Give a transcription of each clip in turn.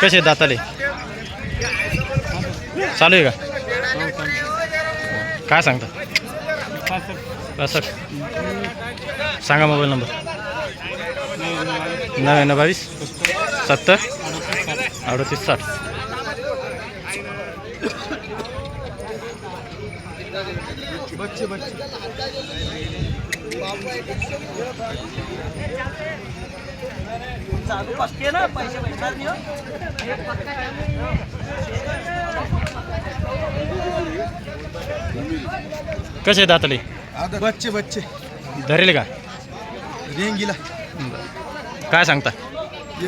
कसे दाताले? चालू आहे का? काय सांगता? असं सांगा मोबाईल नंबर. नव्याण्णव बावीस सत्तर अडतीस साठ. कसे दाताले बच्चे बच्चे. धरेल का? रेंगीला. काय सांगता?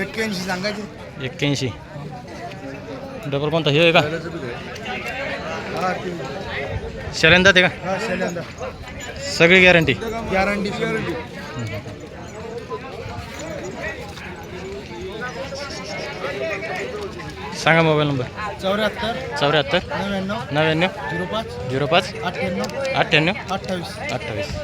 एक्क्याऐंशी सांगायचे. एक्क्याऐंशी. डबल कोणता? हे आहे का हा ते. हा का सगळी गॅरंटी गॅरंटी गॅरंटी सांगा मोबाईल नंबर. चौऱ्याहत्तर चौऱ्याहत्तर नव्याण्णव नव्याण्णव झिरो पाच झिरो पाच अठ्ठ्याण्णव अठ्ठ्याण्णव अठ्ठावीस. अठ्ठावीस.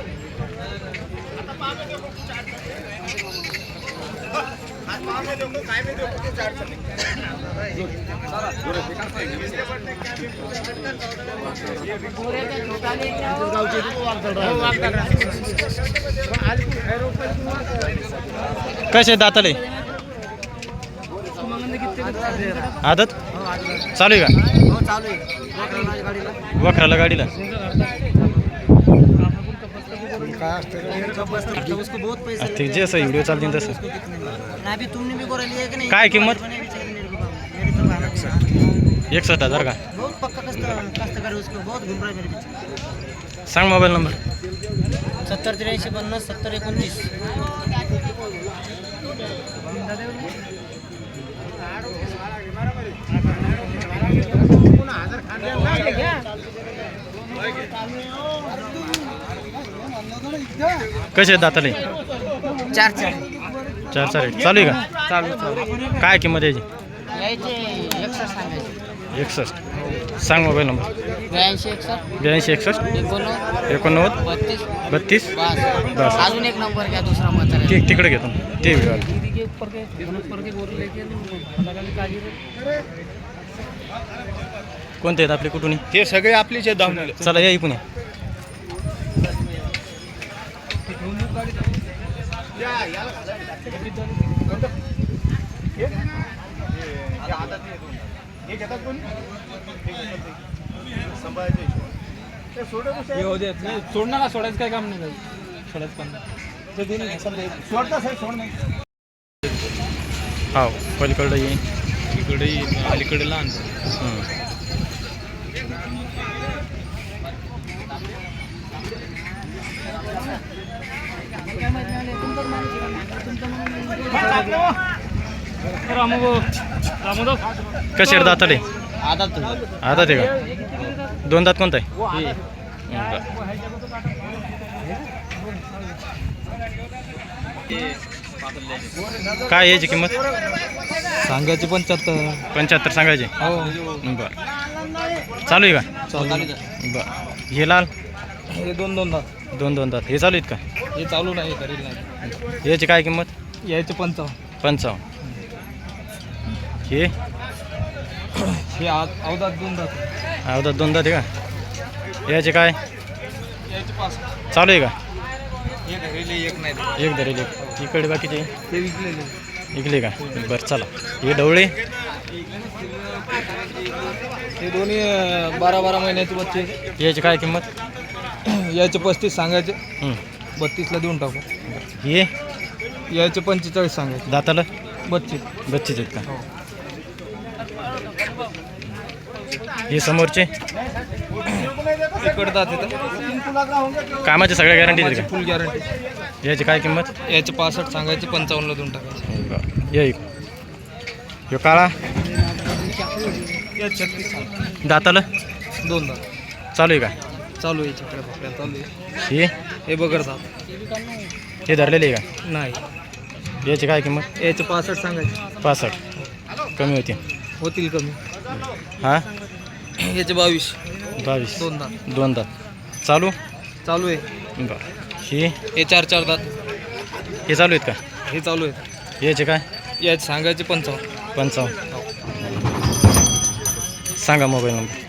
कसे दाताले? आदत? चालू आहे का? वखराला गाडीला. ठीक जे असं व्हिडिओ चालतील तसं. काय किंमत? एकसठ हजार का? सांग मोबाईल नंबर सत्तर त्र्याऐंशी पन्नास सत्तर एकोणतीस. कसे दाताले चार चार चार चार. चालू आहे का चालू चालू काय किंमत यायची एकसष्ट सांग मोबाईल नंबर ब्याऐंशी एकसष्ट ब्याऐंशी एकसष्ट एकोणनव्वद बत्तीस बत्तीस बासष्ट. अजून एक नंबर घ्या दुसरा म्हातारा ते तिकडे घेतो ते कोणते आहेत आपले कुठून? ते सगळे आपलीच आहेत धावणारे चला या इकडून या. सोड नका सोडायचं काय काम नाही सोडायचं काम नाही. सोडता साहेब सोड नाही. हो पलीकडे येईन इकडे अलीकडे लहान. कसे आहेत दाताले? आता आता ते का? दोन दात कोणता? आहे. काय याची किंमत? सांगायचे पंच्याहत्तर पंच्याहत्तर सांगायचे? हो. बरं. चालू आहे का? चालू बरं. हे लाल? हे दोन दोन दात. दोन दोन दात. हे चालू आहेत का? हे चालू नाही. याची काय किंमत? यायचे पंचावन्न. पंचावन्न. हे हे अवधात दोन दात. अवधा दोन दात आहे का? याचे काय? पाच. चालू आहे का? एक धरेले एक नाही एक धरेल. इकडे बाकीचे ते विकलेले. का? बरं चला. हे ढवळे? हे दोन्ही बारा बारा महिन्याचे बच्चे याची काय किंमत? यायचे पस्तीस सांगायचे. हं. बत्तीसला देऊन टाकू. हे? यायचे पंचेचाळीस सांगायचे. दाताला? बत्तीस बच्चेच आहेत का? हो समोरचे. कामाच्या सगळ्या गॅरंटी आहेत फुल गॅरंटी याची काय किंमत? याचे पासष्ट सांगायचे पंचावन्नला देऊन टाकायचे. ये ह्यो काळा. दाताला? दोन दात चालू आहे का? चालू आहे चक्र भाकऱ्या चालू आहे. हे? हे बगर दात हे धरलेले आहे का? नाही. याची काय किंमत? याचे पासष्ट सांगायचे. पासष्ट. कमी होती. होतील कमी. हां? याचे बावीस. बावीस. दोन दात दोन दात चालू? चालू आहे. बरं. हे? हे चार चार दात. हे चालू आहेत का? हे चालू आहेत. याचे काय? यात सांगायचे पंचावन्न. पंचावन्न. सांगा मोबाईल नंबर.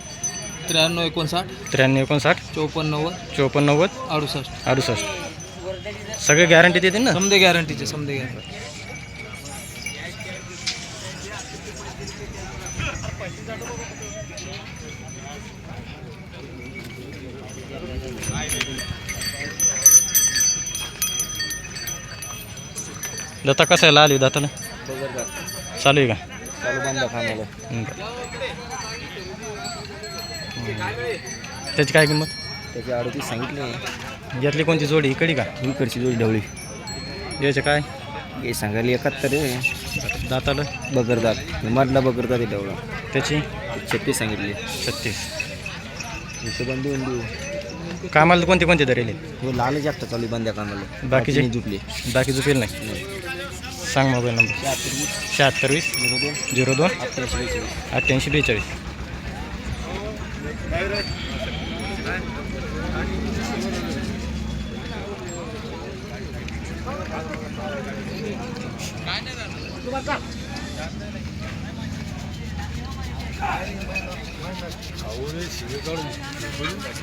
त्र्याण्णव एकोणसाठ. त्र्याण्णव एकोणसाठ. चोपन्न नव्वद. चोपन्न नव्वद. अडुसष्ट. अडुसष्ट. सगळे गॅरंटी देतील ना? समजे गॅरंटीचे समजे गॅरंटी दत्ता कसं आहे लाली दाताला चालू आहे का. त्याची काय किंमत? त्याची अडतीस सांगितले यातली कोणती जोडी? इकडी का? इकडची जोडी ढवळी. याचे काय? हे सांगायला एकाहत्तर आहे. दाताला? बगरदात मधला बगरदात आहे ढवळा. त्याची? छत्तीस सांगितले. छत्तीस. हिशोबान देऊन देऊ. कामाला कोणते कोणते धरेल? हे लाल जास्त चालू बंद्या कामाला. बाकीचे? झुकले बाकी झुपेल नाही. सांग मोबाईल नंबर. शहात्तर वीस झिरो दोन. अठ्ठ्याऐंशी बेचाळीस. अठ्ठ्याऐंशी बेचाळीस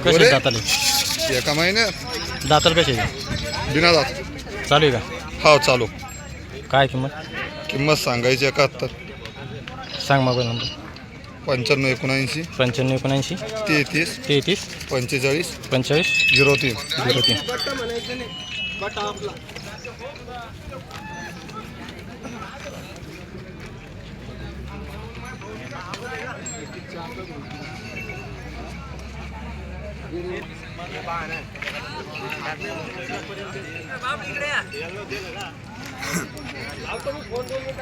कसे दाताले? एका महिन्यात? दाताल कसे बिना जात चालू आहे का? हा चालू. काय किंमत? किंमत सांगायची एकाहत्तर सांग मोबाईल नंबर पंच्याण्णव एकोणऐंशी. पंच्याण्णव एकोणऐंशी. तेहतीस. तेहतीस. पंचेचाळीस. पंचेचाळीस. झिरो तीन. झिरो तीन.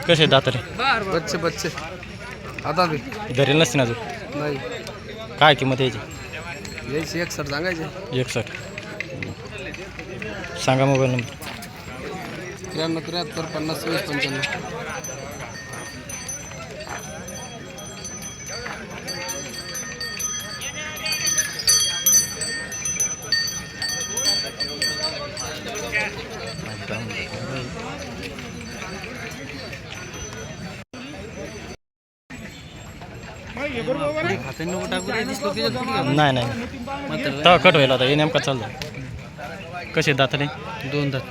कसे दातारे? बच्चे बच्चे. आता बी. धरेल नसते ना अजून? नाही. काय किंमत यायची? यायची एक सर सांगायचे. एकसष्ट सांगा मोबाईल नंबर. त्र्याण्णव त्र्याहत्तर पन्नास चोवीस पंच्याण्णव. नाही नाही. तेव्हा कट व्हायला होता हे नेमका चालू कसे दाताले? दोन दात.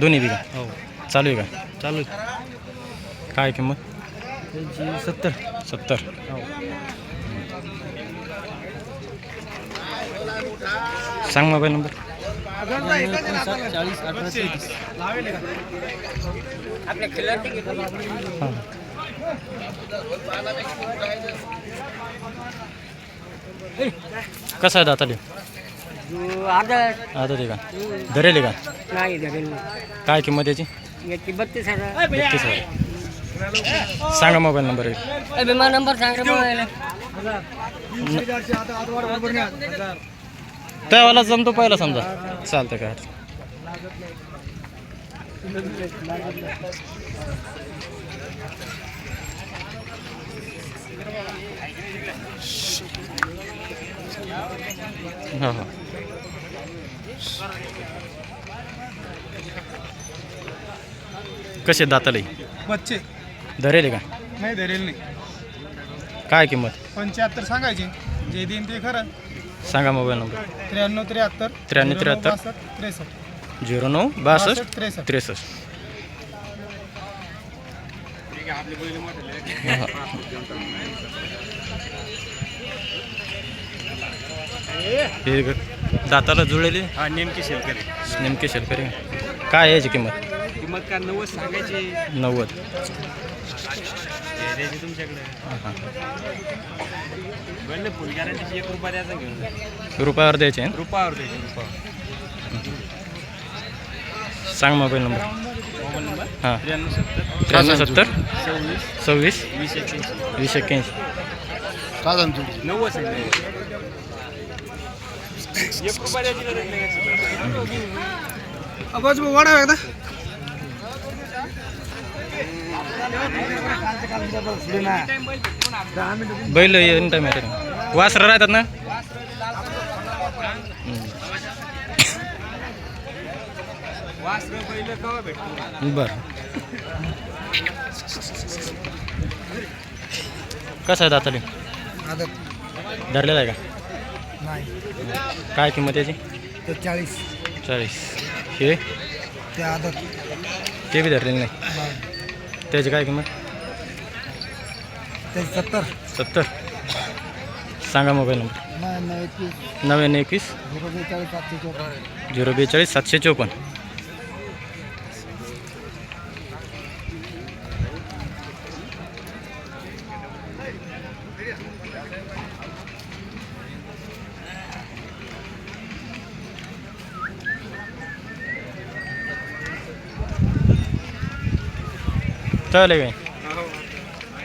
दोन्ही बी का? हो. चालू आहे का? चालू काय किंमत? सत्तर. सत्तर. सांग मोबाईल नंबर. चाळीस अठरा हां. कसं आहे दाताले? आता ते का? धरेल का? नाही धरेल काय किंमत याची? याची बत्तीस हजार. बत्तीस हजार. सांगा मोबाईल नंबर. एक विमा नंबर सांग रे त्यावाला जमतो पहिला समजा. चालतं काय अडचण. हा हा. कसे दाताले? बच्चे धरेल का? नाही धरेल नाही. काय किंमत? पंच्याहत्तर सांगायचे. जे देईन ते खरं. सांगा मोबाईल नंबर. त्र्याण्णव त्र्याहत्तर. त्र्याण्णव त्र्याहत्तर. त्रेसष्ट. झिरो नऊ बासष्ट त्रेसष्ट. त्रेसष्ट. हा. हे दाताला जुळलेली? हा नेमकी शेलकरी नेमके शेतकरी. काय याची किंमत? किंमत काय नव्वद सांगायची? नव्वद. द्यायची तुमच्याकडे. हा. वेळ फुल गॅरंटीची एक रुपया द्यायचा घेऊन रुपयावर द्यायचे रुपयावर द्यायची रुपयावर. ना? सांग मोबाईल नंबर. Mobile number? हां. त्र्याण्णव सत्तर. त्र्याण्णव सत्तर? सव्वीस सव्वीस? वीस एक्क्याऐंशी. वीस एक्क्याऐंशी. नव्वद सांगितलं आवाज वाढा एकदा. बैल येऊन टाईम येते. वासरं राहतात ना. बरं. कसं आहे दाताली? धरलेला आहे का? नाही. काय किंमत याची? ते चाळीस. चाळीस. हे ते आदत. ते बी धरलेले नाही. नाही त्याची काय किंमत? ते सत्तर. सत्तर. सांगा मोबाईल नंबर. नाही एकवीस. नव्याण्णव एकवीस. झिरो बेचाळीस सातशे चौदा झिरो बेचाळीस सातशे चौपन्न. चालेल काय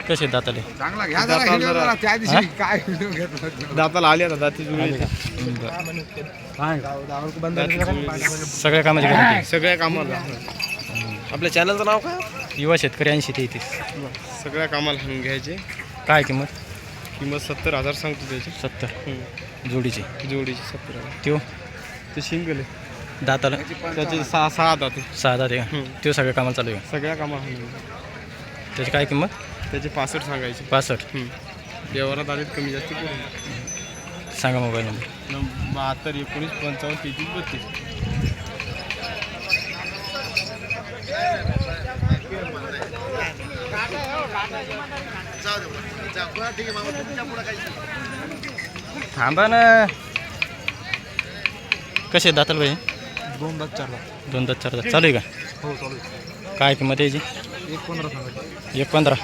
कसे दाताले? चांगला घ्या जरा हिरव्या जरा. त्या दिवशी? काय व्हिडिओ घेतला दाताला आली आता दाती जुळली सगळ्या कामाची गॅरंटी. सगळ्या कामाला. आपल्या चॅनलचं नाव काय? युवा शेतकरी ऐंशी ते येतीस सगळ्या कामाला हाणून घ्यायचे. काय किंमत? किंमत सत्तर हजार सांगतो त्याची. सत्तर. जोडीची. जोडीची सत्तर हजार. त्यो? ते शिंगल आहे. दाताला? त्याचे सहा सहा दाते सहा दात का? हम्म. त्यो सगळ्या कामाला चालू आहे? सगळ्या कामाला हाणून त्याची काय किंमत? त्याचे पासष्ट सांगायचे. पासष्ट. व्यवहारात आलेत कमी जास्त करून. सांगा मोबाईल नंबर. बहात्तर एकोणीस पंचावन्न तेहतीस बत्तीस. थांबा ना. कसे दाताला भाई? दोन दात चार दोन दात चार दात. चालू आहे का? हो चालू काय किंमत आहे याची? एक पंधरा सांगायचे एक पंधरा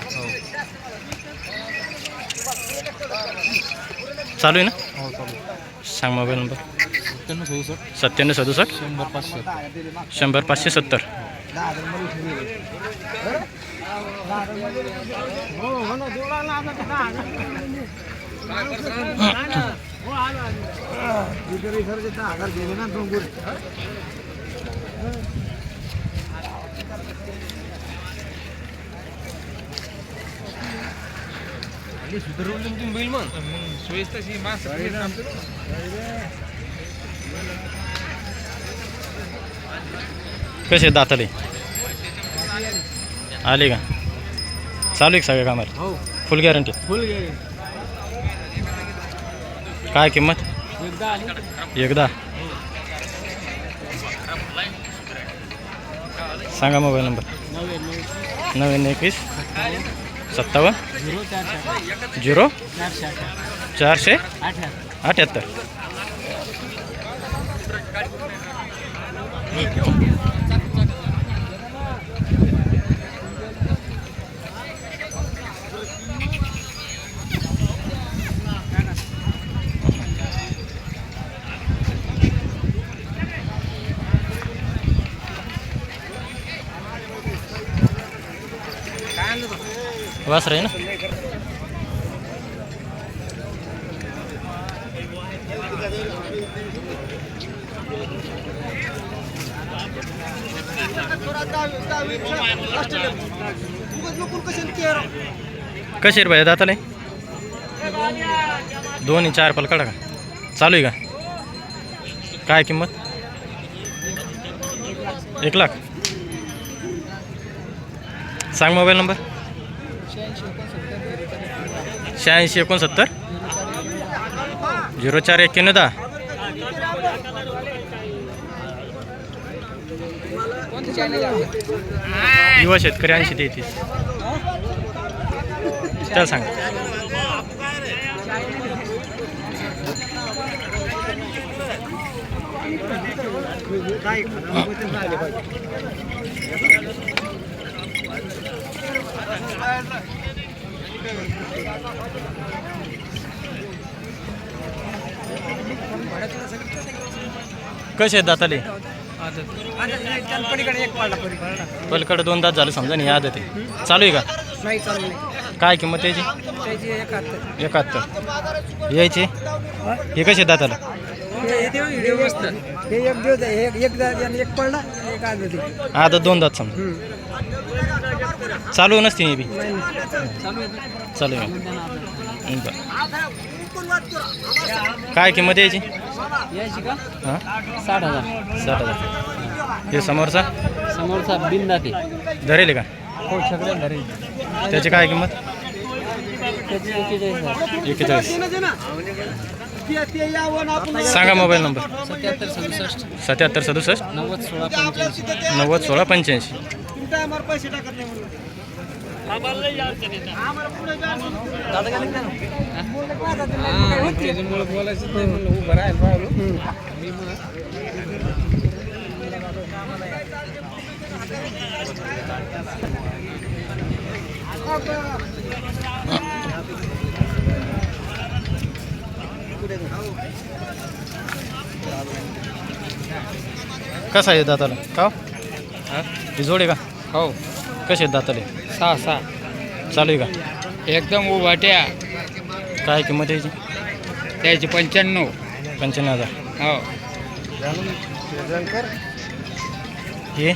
चालू आहे ना? हो चालू सांग मोबाईल नंबर. सत्त्याण्णव सदुसष्ट. सत्त्याण्णव सदुसष्ट. शंभर पाचशे शंभर पाचशे सत्तर. गेले ना दोन गुण कसे दाताले आले का चालू आहे का सगळ्या कामाला हो फुल गॅरंटी फुल गेले काय किंमत एकदा आली एकदा सांगा मोबाईल नंबर नव्याण्णव नव्याण्णव एकवीस सत्तावन्न? झिरो? चारशे? अठ्याहत्तर. वासर आहे ना? कसे रे भाई दाताले? दोन्ही चार पाल काढा का? चालू आहे का? काय किंमत? एक लाख. सांग मोबाईल नंबर शहाऐंशी एकोणसत्तर. झिरो चार एक्क्याण्णव दहा. युवा शेतकरी ऐंशी ते चल त्याला सांग. कसे आहेत दाताले? पलीकडे दोन दात झालं समजा नाही आदत आहे. चालू आहे का? नाही चालू नाही. काय किंमत त्याची एकाहत्तर. एकाहत्तर. यायचे? हे कसे दाताला? हे एक दिवस आहे. एक एक दा- यानं एक पडला एक आज होती आदत दोन दात समजा. चालू नसते हे बी. चालू आहे. काय किंमत यायची हां? साठ हजार. साठ हजार. हे समोरचा? समोरचा बिंदा ते धरेल का? हो सगळ्या घरी त्याची काय किंमत? एकेचाळीस. सांगा मोबाईल नंबर. सत्याहत्तर सदुसष्ट. सत्याहत्तर सदुसष्ट. नव्वद सोळा पंच्याऐंशी. नव्वद सोळा पंच्याऐंशी. कसा आहे दाताला? का हो? ही? जोड आहे का? हो. कसे आहेत दाताले? सहा सहा. चालू आहे का? एकदम उभाट्या काय किंमत आहे याची? त्याची पंच्याण्णव. पंच्याण्णव हजार. हो. हे?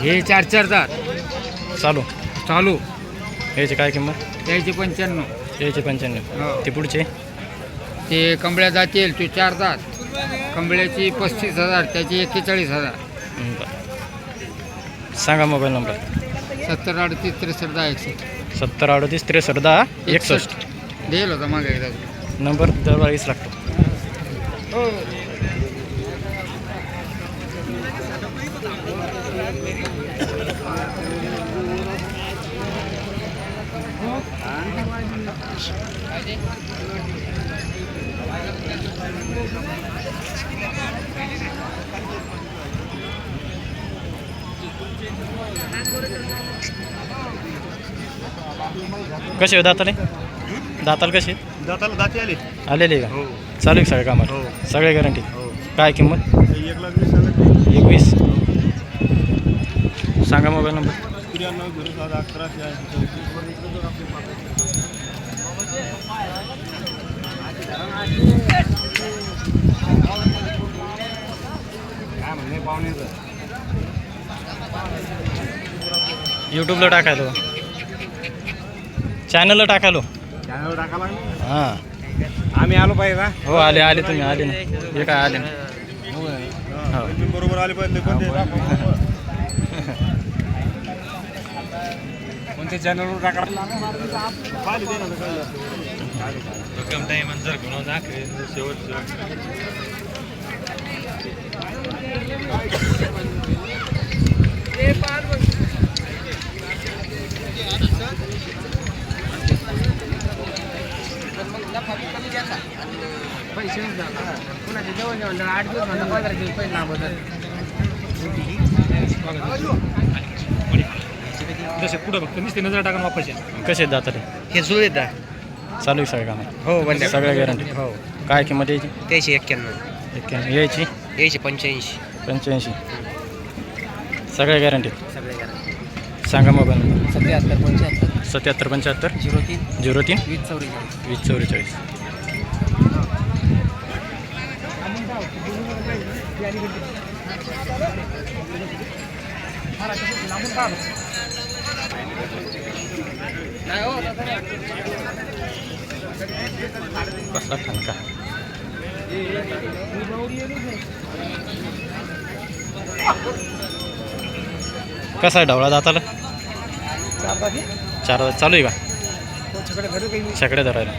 हे चार चार दात चालू. चालू. याची काय किंमत? त्याची पंच्याण्णव. याची पंच्याण्णव. हो. ते पुढचे? ते कंबळ्या जातील ते चार दात कंबळ्याची पस्तीस हजार त्याची एक्केचाळीस हजार. हं, बरं. सांगा मोबाईल नंबर. सत्तर अडतीस त्रेसष्ट दहा एकशे सत्तर अडतीस त्रेसष्ट दहा एकसष्ट देईल होता मागे एकदा नंबर दरवाळीस लागतो कसे हो दाताले? दाताल कसे दाताला दाती आली. आलेले का? हो. चालू आहे सगळ्या कामाला हो. सगळे गॅरंटी हो. काय किंमत? एक लाख वीस हजार एकवीस. सांगा मोबाईल नंबर. त्र्याण्णव झिरो सात अकराशे ऐंशी काय म्हणले पाहुण्याचं यूट्यूबला टाकायलो. चॅनलला टाकायलो. चॅनलवर टाका लागले? हां. आम्ही आलो पाहिजे का? हो आले आले तुम्ही आले ना. हे काय आले ना? हो. तुम्ही बरोबर आले पाहिजे कोणते? कोणत्या चॅनलवर टाका पाहिजे दे ना रक्कम टाइम जर घेऊन दाखवे शेवट पैसे कुणाचे जवळ जवळ आठ दिवस म्हणता पंधरा दिवस पैसे लांबवतात जसे पुढे बघतो नुसते नजर टाकून वापस कसे दाताले हे जुळेदा चालू आहे सगळ्या कामाला हो बंद सगळ्या गॅरंटी हो. काय किंमत यायची? त्याचे एक्क्याण्णव. एक्क्याण्णव. यायची? यायचे पंच्याऐंशी. पंच्याऐंशी. सगळ्या गॅरंटी सगळे करा सांगा मोबाईल नंबर सत्याहत्तर पंच्याहत्तर. सत्याहत्तर पंच्याहत्तर. झिरो तीन. झिरो तीन? वीस चौवेचाळीस. वीस चौवेचाळीस. कसला ठणका कसा आहे ढवळा दाताला चार दात चालू आहे का? छकडे धरायला.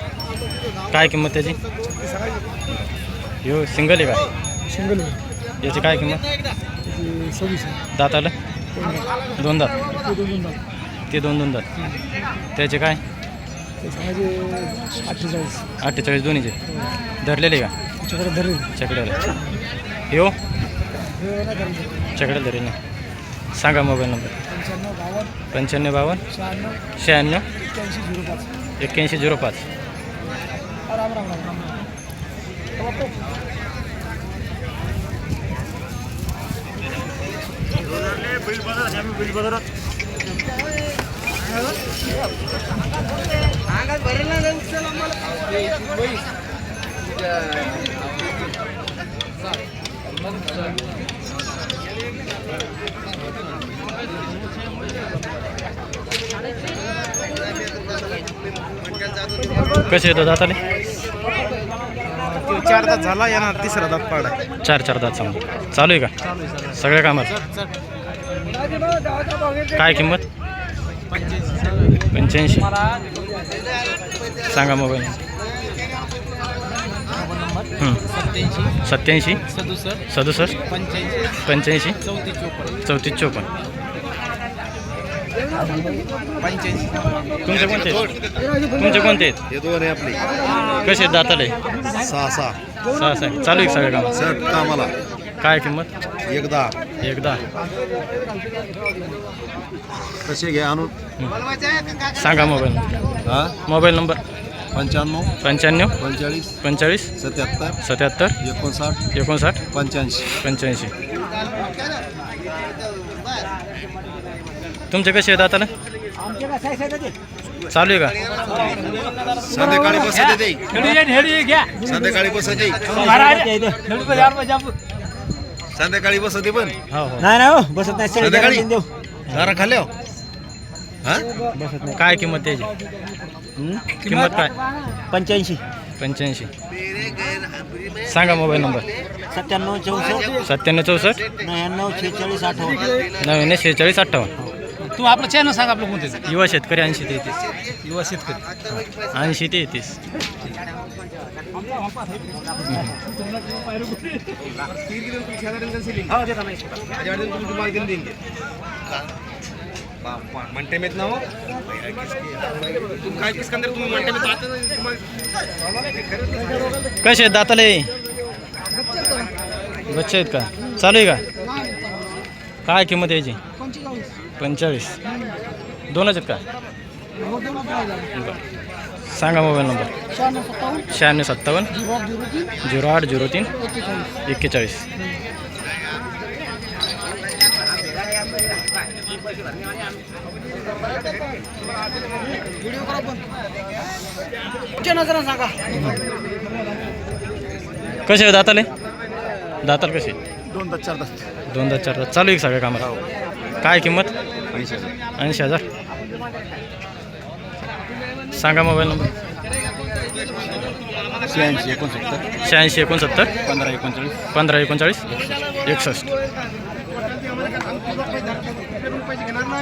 काय किंमत त्याची? यो सिंगल आहे का? सिंगल याची काय किंमत? सव्वीस दाताला? दोन दात ते दोन दोन दात त्याचे काय? अठ्ठेचाळीस. अठ्ठेचाळीस दोन्हीचे. धरलेले का? तुमच्याकडे धरेल चकड्याला यो. चकड्याला धरेल ना. सांगा मोबाईल नंबर. पंच्याण्णव बावन्न शहाण्णव. एक्क्याऐंशी झिरो पाच. कसे येतात दाताले? चार तास झाला येणार तिसरा दात पाडा. चार चार दात समजा चालू आहे का? सगळ्या कामात? काय किंमत? पंच्याऐंशी. सांगा मोबाईल सत्याऐंशी सदुसष्ट. पंच्याऐंशी. चौतीस चोपन्न. तुमचे कोणते आहेत? तुमचे कोणते आहेत? हे दोन आहे आपले. कसे आहेत दाताले? सहा सहा. सहा सहा. चालू आहे सगळं काम? सर कामाला. काय किंमत? एकदा एकदा कसे घ्या आणून सांगा मोबाईल. हा? Mobile number. पंच्याण्णव. पंच्याण्णव. पंचेचाळीस. पंचेचाळीस. सत्याहत्तर. सत्याहत्तर. एकोणसाठ. एकोणसाठ. पंच्याऐंशी. पंच्याऐंशी. तुमचे कसे आहेत दाताला चालू आहे का? संध्याकाळी बसत संध्याकाळी बसत संध्याकाळी बसत पण. हो हो. नाही ना हो. बसत नाही. संध्याकाळी? देऊ. जरा खाल्ल्या हा? काय किंमत त्याची? किंमत काय? पंच्याऐंशी. पंच्याऐंशी. सांगा मोबाईल नंबर. सत्त्याण्णव चौसष्ट. सत्त्याण्णव चौसष्ट? नव्याण्णव छेचाळीस अठ्ठावन्न. नव्याण्णव शेहेचाळीस अठ्ठावन्न. तू आपलं चॅनल सांग आपलं कोणते युवा शेतकरी ऐंशी ते येतीस युवा शेतकरी. ऐंशी ते येतीस म्हणते मेत नाव काय किसकंदर तुम्ही म्हणते मेत कसे आहेत दाताले? बच्चे आहेत का? चालू आहे का? काय किंमत यायची पंचेचाळीस. दोनच आहेत का. सांगा मोबाईल नंबर. शहाण्णव सत्तावन्न. झिरो आठ झिरो तीन. एक्केचाळीस. कसे आहे दाताले? दाताल कसे? दोन तास चार तास दोनदा चार तास चालू आहे सगळ्या कामाला? काय किंमत? ऐंशी हजार. सांगा मोबाईल नंबर. शहाऐंशी एकोणसत्तर. शहाऐंशी एकोणसत्तर. पंधरा एकोणचाळीस. पंधरा एकोणचाळीस. एकसष्ट.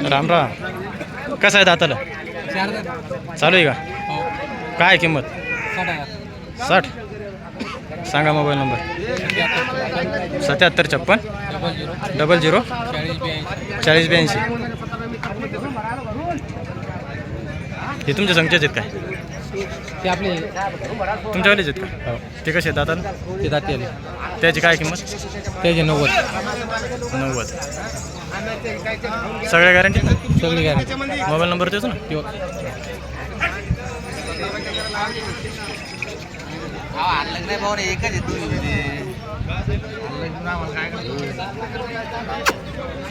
राम राम. कसं आहे दाताला? चालू आहे का? काय किंमत? साठ. सांगा मोबाईल नंबर. सत्याहत्तर छप्पन. Double zero. चाळीस ब्याऐंशी. हे तुमच्या संख्याचे आहेत काय? ते आपले. तुमच्यावालेच आहेत का? हो. ते कसे आहेत दाताला? ते दाते त्याची काय किंमत? त्याचे नव्वद. नव्वद. सगळ्या गॅरंटी सगळी गॅरंटी मोबाईल नंबर देतो ना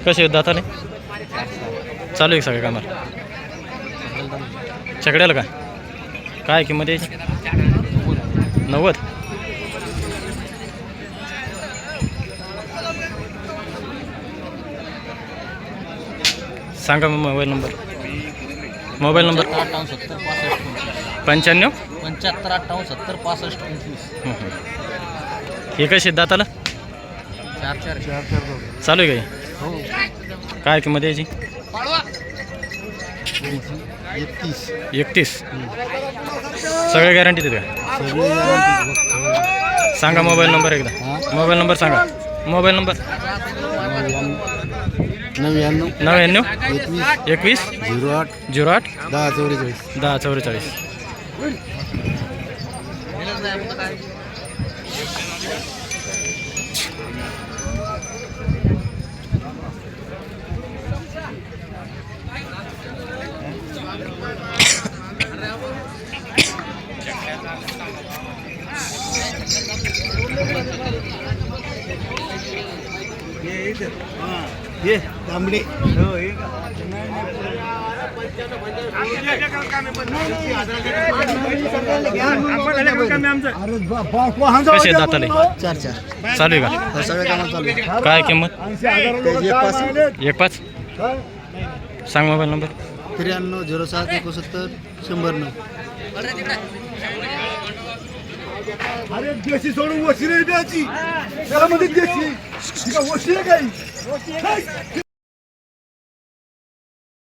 कसे आहेत दाताले? चालू आहे का सगळ्या कामाला? छकड्याला का? काय किंमत यायची नव्वद? सांगा मग मोबाईल नंबर. Mobile number. अठ्ठावन्न सत्तर पासष्ट पंच्याण्णव? पंच्याहत्तर अठ्ठावन्न सत्तर पासष्ट पंचवीस. हं, कसे दाताला? चार चार. चालू आहे हे? काय किंमत यायची एकतीस. एकतीस. सगळ्या गॅरंटी देते का? सांगा मोबाईल नंबर एकदा. मोबाईल नंबर सांगा. Mobile number. नव्याण्णव. नव्याण्णव? एकवीस. एकवीस? झिरो आठ. झिरो आठ? दहा चौवेचाळीस. दहा चौवेचाळीस. ये तांबडे कसे आहेत दाताले? चार चार. चालू आहे का? सगळ्या कामात चालू आहे. काय किंमत? त्याची एक पाच. एक पाच? सांग मोबाईल नंबर. त्र्याण्णव झिरो सात एकोणसत्तर शंभर नऊ. अरे देशी सोडून वशी नाही द्यायची. त्याला देशी. काही